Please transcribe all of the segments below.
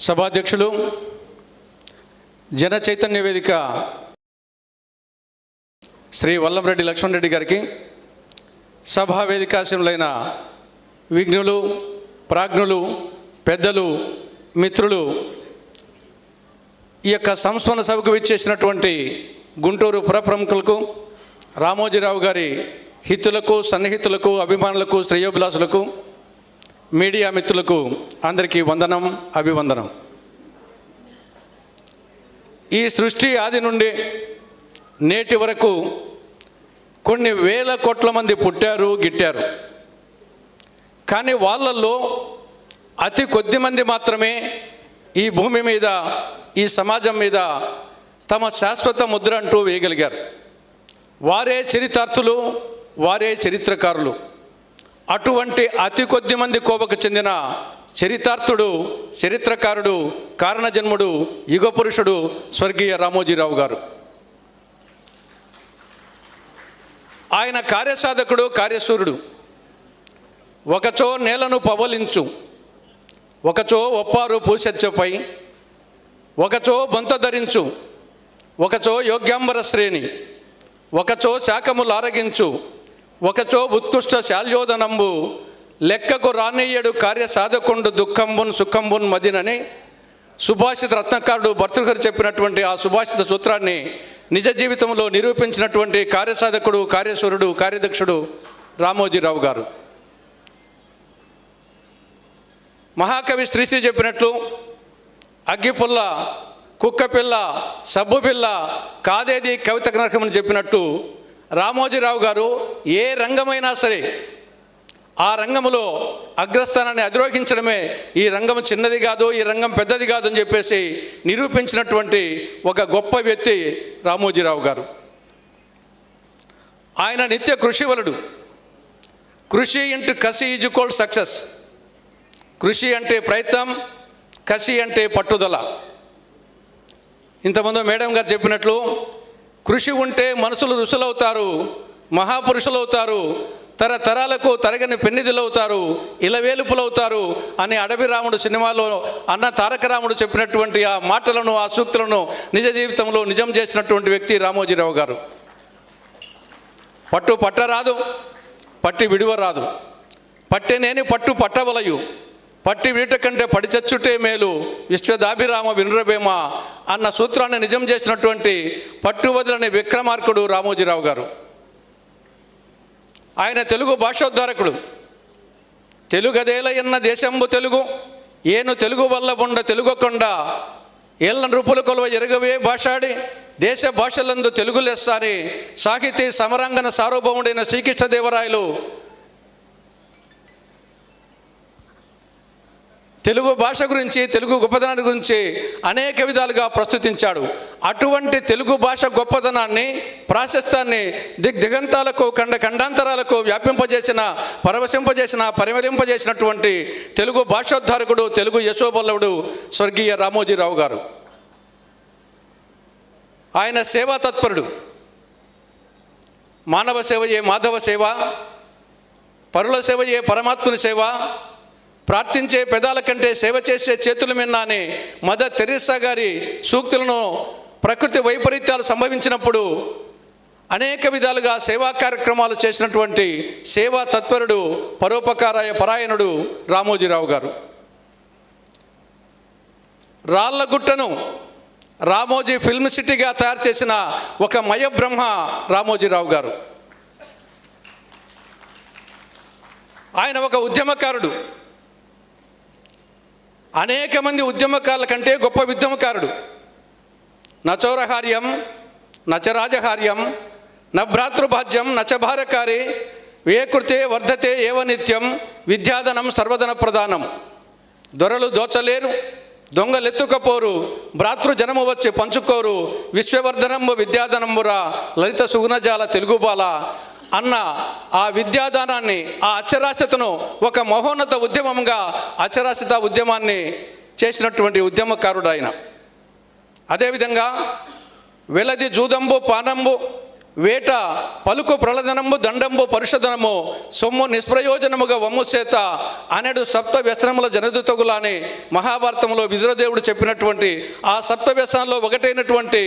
సభాధ్యక్షులు జన చైతన్య వేదిక శ్రీ వల్లంరెడ్డి లక్ష్మణ్ రెడ్డి గారికి సభా వేదికాశములైన విఘ్నులు ప్రాజ్ఞులు పెద్దలు మిత్రులు ఈ యొక్క సంస్మరణ సభకు విచ్చేసినటువంటి గుంటూరు పురప్రముఖులకు రామోజీరావు గారి హితులకు సన్నిహితులకు అభిమానులకు శ్రేయోభిలాసులకు మీడియా మిత్రులకు అందరికీ వందనం అభివందనం. ఈ సృష్టి ఆది నుండి నేటి వరకు కొన్ని వేల కోట్ల మంది పుట్టారు గిట్టారు. కానీ వాళ్ళల్లో అతి కొద్ది మంది మాత్రమే ఈ భూమి మీద ఈ సమాజం మీద తమ శాశ్వత ముద్ర అంటూ వేయగలిగారు. వారే చరితార్థులు వారే చరిత్రకారులు. అటువంటి అతి కొద్ది మంది కోవకు చెందిన చరితార్థుడు చరిత్రకారుడు కారణజన్ముడు యుగపురుషుడు స్వర్గీయ రామోజీరావు గారు. ఆయన కార్యసాధకుడు కార్యసూరుడు. ఒకచో నేలను పవలించు ఒకచో ఒప్పారు పూసెచ్చపై ఒకచో బొంత ధరించు ఒకచో యోగ్యాంబర శ్రేణి ఒకచో శాఖములారగించు ఒకచో ఉత్కృష్ట శాల్యోదనంబు లెక్కకు రానయ్యడు కార్య సాధకుండు దుఃఖంబున్ సుఖంబున్ మదినని సుభాషిత రత్నకారుడు భర్తృగారు చెప్పినటువంటి ఆ సుభాషిత సూత్రాన్ని నిజ జీవితంలో నిరూపించినటువంటి కార్యసాధకుడు కార్యశ్వరుడు కార్యదక్షుడు రామోజీరావు గారు. మహాకవి శ్రీశ్రీ చెప్పినట్లు అగ్గిపుల్ల కుక్కపిల్ల సబ్బుపిల్ల కాదేది కవిత గ్రహం చెప్పినట్టు రామోజీరావు గారు ఏ రంగమైనా సరే ఆ రంగములో అగ్రస్థానాన్ని అధిరోహించడమే ఈ రంగం చిన్నది కాదు ఈ రంగం పెద్దది కాదు అని చెప్పేసి నిరూపించినటువంటి ఒక గొప్ప వ్యక్తి రామోజీరావు గారు. ఆయన నిత్య కృషివలుడు కృషి ఇంటూ కసి ఈజ్ కోల్డ్ సక్సెస్. కృషి అంటే ప్రయత్నం కసి అంటే పట్టుదల. ఇంతమంది మేడం గారు చెప్పినట్లు కృషి ఉంటే మనుషులు ఋషులవుతారు మహాపురుషులవుతారు తరతరాలకు తరగని పెన్నిధులవుతారు ఇలవేలుపులవుతారు అని అడవి రాముడు సినిమాలో అన్న తారక రాముడు చెప్పినటువంటి ఆ మాటలను ఆ సూక్తులను నిజ జీవితంలో నిజం చేసినటువంటి వ్యక్తి రామోజీరావు గారు. పట్టు పట్టరాదు పట్టి విడువరాదు. పట్టెనేని పట్టు పట్టవలయు. పట్టి వీట కంటే పడిచచ్చుటే మేలు విశ్వదాభిరామ వినురభేమ అన్న సూత్రాన్ని నిజం చేసినటువంటి పట్టు వదిలని విక్రమార్కుడు రామోజీరావు గారు. ఆయన తెలుగు భాషోద్ధారకుడు. తెలుగదేలయన్న దేశంబు తెలుగు ఏను తెలుగు వల్ల ఉండ తెలుగొకొండ ఏళ్ళ నృపుల కొలువ ఎరగవే భాషాడి దేశ భాషలందు తెలుగు లెస్సాని సాహితీ సమరాంగన సార్వభౌముడైన శ్రీకృష్ణదేవరాయలు తెలుగు భాష గురించి తెలుగు గొప్పదనాన్ని గురించి అనేక విధాలుగా ప్రస్తుతించాడు. అటువంటి తెలుగు భాష గొప్పదనాన్ని ప్రాశస్త్యాన్ని దిగ్దిగంతాలకు ఖండ ఖండాంతరాలకు వ్యాపింపజేసిన పరవశింపజేసిన పరిమళింపజేసినటువంటి తెలుగు భాషోద్ధారకుడు తెలుగు యశోబల్లవుడు స్వర్గీయ రామోజీరావు గారు. ఆయన సేవా తత్పరుడు. మానవ సేవయే మాధవ సేవ పరుల సేవయే పరమాత్ముని సేవ ప్రార్థించే పెదాల కంటే సేవ చేసే చేతుల మీద అని మదర్ తెరీసా గారి సూక్తులను ప్రకృతి వైపరీత్యాలు సంభవించినప్పుడు అనేక విధాలుగా సేవా కార్యక్రమాలు చేసినటువంటి సేవా తత్పరుడు పరోపకారాయ పరాయణుడు రామోజీరావు గారు. రాళ్ళగుట్టను రామోజీ ఫిల్మ్ సిటీగా తయారు చేసిన ఒక మయబ్రహ్మ రామోజీరావు గారు. ఆయన ఒక ఉద్యమకారుడు. అనేక మంది ఉద్యమకారుల కంటే గొప్ప ఉద్యమకారుడు నచౌరహార్యం నచరాజహార్యం నభ్రాతృభాజ్యం నచభారకారి వేకృతే వర్ధతే ఏవ నిత్యం విద్యాధనం సర్వధన ప్రధానం. దొరలు దోచలేరు దొంగలెత్తుకపోరు భ్రాతృజనము వచ్చి పంచుకోరు విశ్వవర్ధనము విద్యాధనమురా లలిత సుగుణజాల తెలుగుబాల అన్న ఆ విద్యాదానాన్ని ఆ అక్షరాస్యతను ఒక మహోన్నత ఉద్యమంగా అక్షరాస్యత ఉద్యమాన్ని చేసినటువంటి ఉద్యమకారుడు ఆయన అదేవిధంగా వెలది జూదంబు పానంబు వేట పలుకు ప్రళదనము దండంబు పరుషధనము సొమ్ము నిష్ప్రయోజనముగా వమ్ము చేత అనేడు సప్త వ్యసనముల జనదుతగుల అని మహాభారతంలో విదురదేవుడు చెప్పినటువంటి ఆ సప్త వ్యసనంలో ఒకటైనటువంటి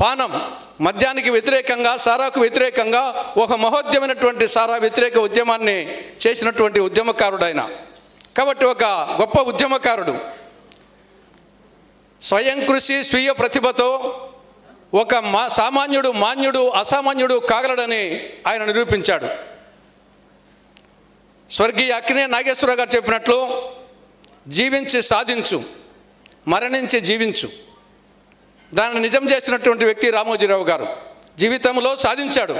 పానం మద్యానికి వ్యతిరేకంగా సారాకు వ్యతిరేకంగా ఒక మహోద్యమైనటువంటి సారా వ్యతిరేక ఉద్యమాన్ని చేసినటువంటి ఉద్యమకారుడు ఆయన కాబట్టి ఒక గొప్ప ఉద్యమకారుడు. స్వయం కృషి స్వీయ ప్రతిభతో ఒక మా సామాన్యుడు మాన్యుడు అసామాన్యుడు కాగలడని ఆయన నిరూపించాడు. స్వర్గీయ అక్కినే నాగేశ్వర గారు చెప్పినట్లు జీవించి సాధించు మరణించి జీవించు. దానిని నిజం చేసినటువంటి వ్యక్తి రామోజీరావు గారు జీవితంలో సాధించాడు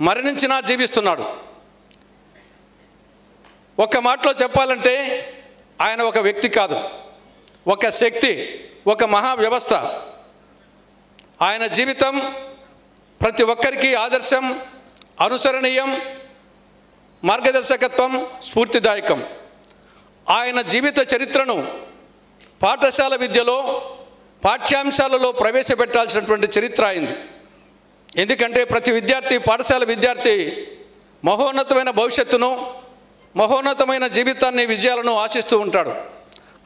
మరణించినా జీవిస్తున్నాడు. ఒక మాటలో చెప్పాలంటే ఆయన ఒక వ్యక్తి కాదు ఒక శక్తి ఒక మహా వ్యవస్థ ఆయన జీవితం ప్రతి ఒక్కరికి ఆదర్శం అనుసరణీయం మార్గదర్శకత్వం స్ఫూర్తిదాయకం. ఆయన జీవిత చరిత్రను పాఠశాల విద్యలో పాఠ్యాంశాలలో ప్రవేశపెట్టాల్సినటువంటి చరిత్ర అయింది. ఎందుకంటే ప్రతి విద్యార్థి పాఠశాల విద్యార్థి మహోన్నతమైన భవిష్యత్తును మహోన్నతమైన జీవితాన్ని విజయాలను ఆశిస్తూ ఉంటాడు.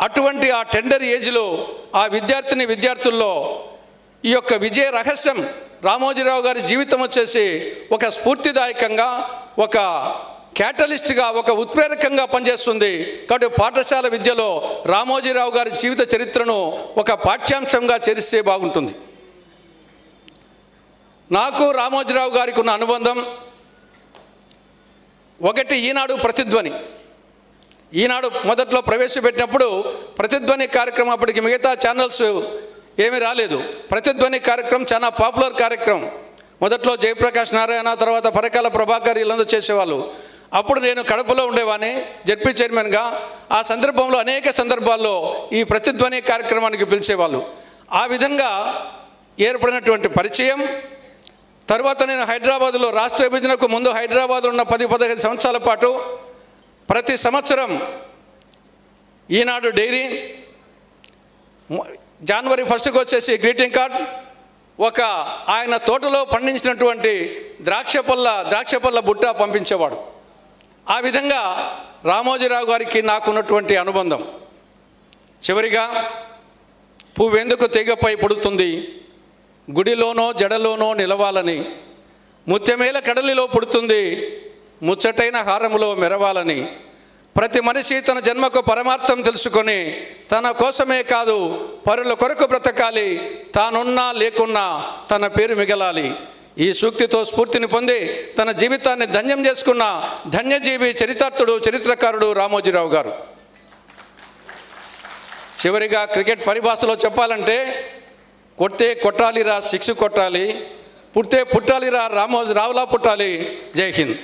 అటువంటి ఆ టెండర్ ఏజ్లో ఆ విద్యార్థిని విద్యార్థుల్లో ఈ యొక్క విజయ రహస్యం రామోజీరావు గారి జీవితం వచ్చేసి ఒక స్ఫూర్తిదాయకంగా ఒక క్యాటలిస్ట్గా ఒక ఉత్ప్రేరకంగా పనిచేస్తుంది. కాబట్టి పాఠశాల విద్యలో రామోజీరావు గారి జీవిత చరిత్రను ఒక పాఠ్యాంశంగా చేరిస్తే బాగుంటుంది. నాకు రామోజీరావు గారికి ఉన్న అనుబంధం ఒకటి ఈనాడు ప్రతిధ్వని. ఈనాడు మొదట్లో ప్రవేశపెట్టినప్పుడు ప్రతిధ్వని కార్యక్రమం అప్పటికి మిగతా ఛానల్స్ ఏమీ రాలేదు. ప్రతిధ్వని కార్యక్రమం చాలా పాపులర్ కార్యక్రమం. మొదట్లో జయప్రకాష్ నారాయణ తర్వాత పరకాల ప్రభాకర్ వీళ్ళందరూ చేసేవాళ్ళు. అప్పుడు నేను కడపలో ఉండేవాడిని జడ్పీ చైర్మన్గా. ఆ సందర్భంలో అనేక సందర్భాల్లో ఈ ప్రతిధ్వని కార్యక్రమానికి పిలిచేవాళ్ళు. ఆ విధంగా ఏర్పడినటువంటి పరిచయం. తర్వాత నేను హైదరాబాద్లో రాష్ట్ర విభజనకు ముందు హైదరాబాద్లో ఉన్న పది పదహైదు సంవత్సరాల పాటు ప్రతి సంవత్సరం ఈనాడు డైరీ జనవరి ఫస్ట్కి వచ్చేసి గ్రీటింగ్ కార్డ్ ఒక ఆయన తోటలో పండించినటువంటి ద్రాక్ష పళ్ళ ద్రాక్ష పళ్ళ బుట్ట పంపించేవాడు. ఆ విధంగా రామోజీరావు గారికి నాకున్నటువంటి అనుబంధం. చివరిగా పువ్వెందుకు తీగపై పుడుతుంది? గుడిలోనో జడలోనో నిలవాలని. ముత్యమేల కడలిలో పుడుతుంది? ముచ్చటైన హారములో మెరవాలని. ప్రతి మనిషి తన జన్మకు పరమార్థం తెలుసుకొని తన కోసమే కాదు పరుల కొరకు బ్రతకాలి తానున్నా లేకున్నా తన పేరు మిగలాలి. ఈ సూక్తితో స్ఫూర్తిని పొంది తన జీవితాన్ని ధన్యం చేసుకున్న ధన్యజీవి చరితార్థుడు చరిత్రకారుడు రామోజీరావు గారు. చివరిగా క్రికెట్ పరిభాషలో చెప్పాలంటే కొట్టే కొట్టాలిరా సిక్స్ కొట్టాలి పుట్టే పుట్టాలిరా రామోజీ రావులా పుట్టాలి. జై హింద్.